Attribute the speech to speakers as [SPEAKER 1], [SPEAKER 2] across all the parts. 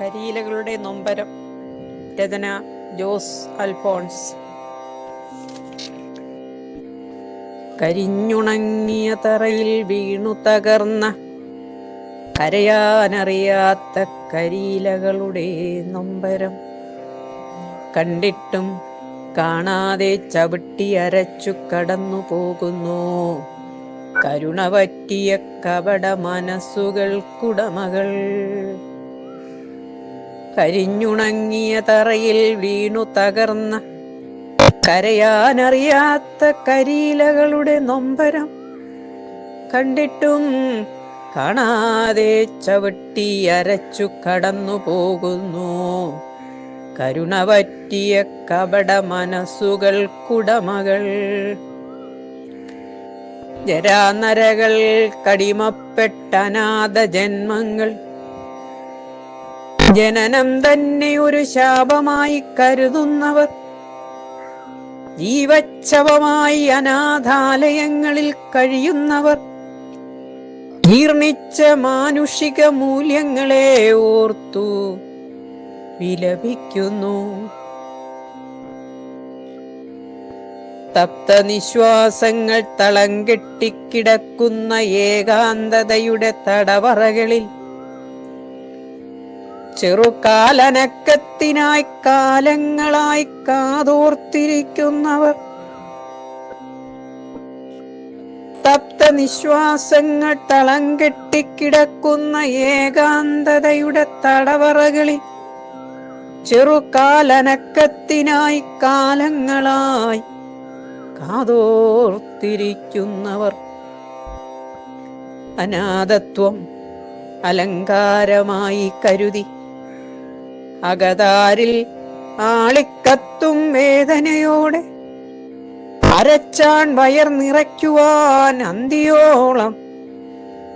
[SPEAKER 1] കരിയിലകളുടെ നൊമ്പരം. രചന ജോസ് അൽഫോൺസ്. കരിഞ്ഞുണങ്ങിയ തറയിൽ വീണു തകർന്ന കരയാനറിയാത്ത കരിയിലകളുടെ നൊമ്പരം. കണ്ടിട്ടും കാണാതെ ചവിട്ടി അരച്ചു കടന്നു പോകുന്നു. കരുണ പറ്റിയ കപട മനസ്സുകൾക്കുടമകൾ. കരിഞ്ഞുണങ്ങിയ തറയിൽ വീണു തകർന്ന കരയാനറിയാത്ത കരീലകളുടെ നൊമ്പരം കണ്ടിട്ടും കാണാതെ ചവിട്ടി അരച്ചു കടന്നു പോകുന്നു. കരുണ പറ്റിയ കപട മനസ്സുകൾക്കുടമകൾ ജരാനരകൾ കടിമപ്പെട്ട അനാഥ ജന്മങ്ങൾ ജനനം തന്നെ ഒരു ശാപമായി കരുതുന്നവർ. ജീവച്ഛവമായി അനാഥാലയങ്ങളിൽ കഴിയുന്നവർ. ജീർണിച്ച മാനുഷിക മൂല്യങ്ങളെ ഓർത്തു വിലപിക്കുന്നു. തപ്ത നിശ്വാസങ്ങൾ തളം കെട്ടിക്കിടക്കുന്ന ഏകാന്തതയുടെ തടവറകളിൽ ചെറുകാലനക്കത്തിനായി കാലങ്ങളായി കാതോർത്തിരിക്കുന്നവർ. തപ്ത നിശ്വാസങ്ങൾ തളം കെട്ടിക്കിടക്കുന്ന ഏകാന്തതയുടെ തടവറകളിൽ ചെറുകാലനക്കത്തിനായി കാലങ്ങളായി കാതോർത്തിരിക്കുന്നവർ. അനാഥത്വം അലങ്കാരമായി കരുതി അകതാരിൽ ആളിക്കത്തും വേദനയോടെ അരച്ചാൻ വയർ നിറയ്ക്കുവാൻ അന്തിയോളം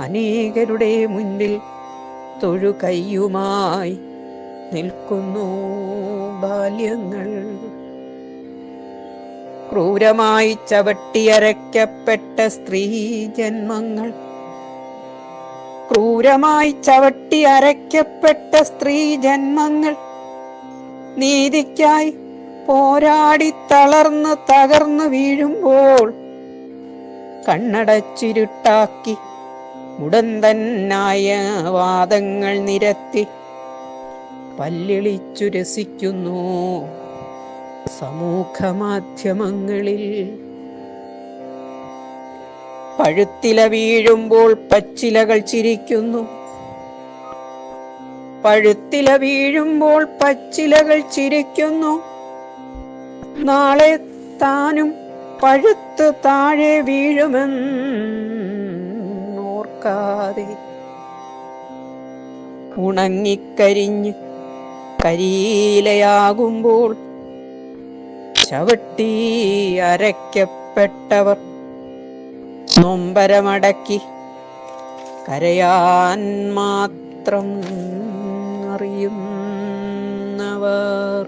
[SPEAKER 1] അനേകരുടെ മുന്നിൽ തൊഴു കയ്യുമായി നിൽക്കുന്നു ബാല്യങ്ങൾ. ക്രൂരമായി ചവിട്ടിയരയ്ക്കപ്പെട്ട സ്ത്രീ ജന്മങ്ങൾ ക്രൂരമായി ചവിട്ടി അരയ്ക്കപ്പെട്ട സ്ത്രീ ജന്മങ്ങൾ നീതിക്കായി പോരാടി തളർന്ന് തകർന്നു വീഴുമ്പോൾ കണ്ണടച്ചിരുട്ടാക്കി മുടന്തന്നായ വാദങ്ങൾ നിരത്തി പല്ലിളിച്ചു രസിക്കുന്നു. സമൂഹ മാധ്യമങ്ങളിൽ പഴുത്തില വീഴുമ്പോൾ പച്ചിലകൾ ചിരിക്കുന്നു. പഴുത്തില വീഴുമ്പോൾ പച്ചിലകൾ ചിരിക്കുന്നു. നാളെ താനും പഴുത്ത് താഴെ വീഴുമെന്നോർക്കാതെ ഉണങ്ങിക്കരിഞ്ഞ് കരിയിലയാകുമ്പോൾ ചവിട്ടി അരയ്ക്കപ്പെട്ടവർ നൊമ്പരമടക്കി കരയാൻ മാത്രം അറിയുന്നവർ.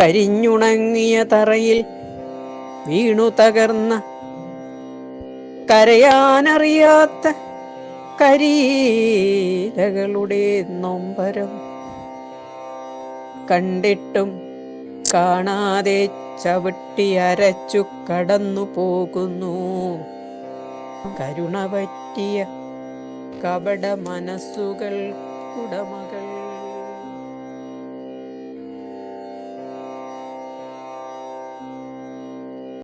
[SPEAKER 1] കരിഞ്ഞുണങ്ങിയ തറയിൽ വീണു തകർന്ന കരയാനറിയാത്ത കരീരകളുടെ നൊമ്പരം കണ്ടിട്ടും കാണാതെ ചവിട്ടി അരച്ചു കടന്നു പോകുന്നു. കരുണ പറ്റിയ കപട മനസ്സുകൾ ഉടമകൾ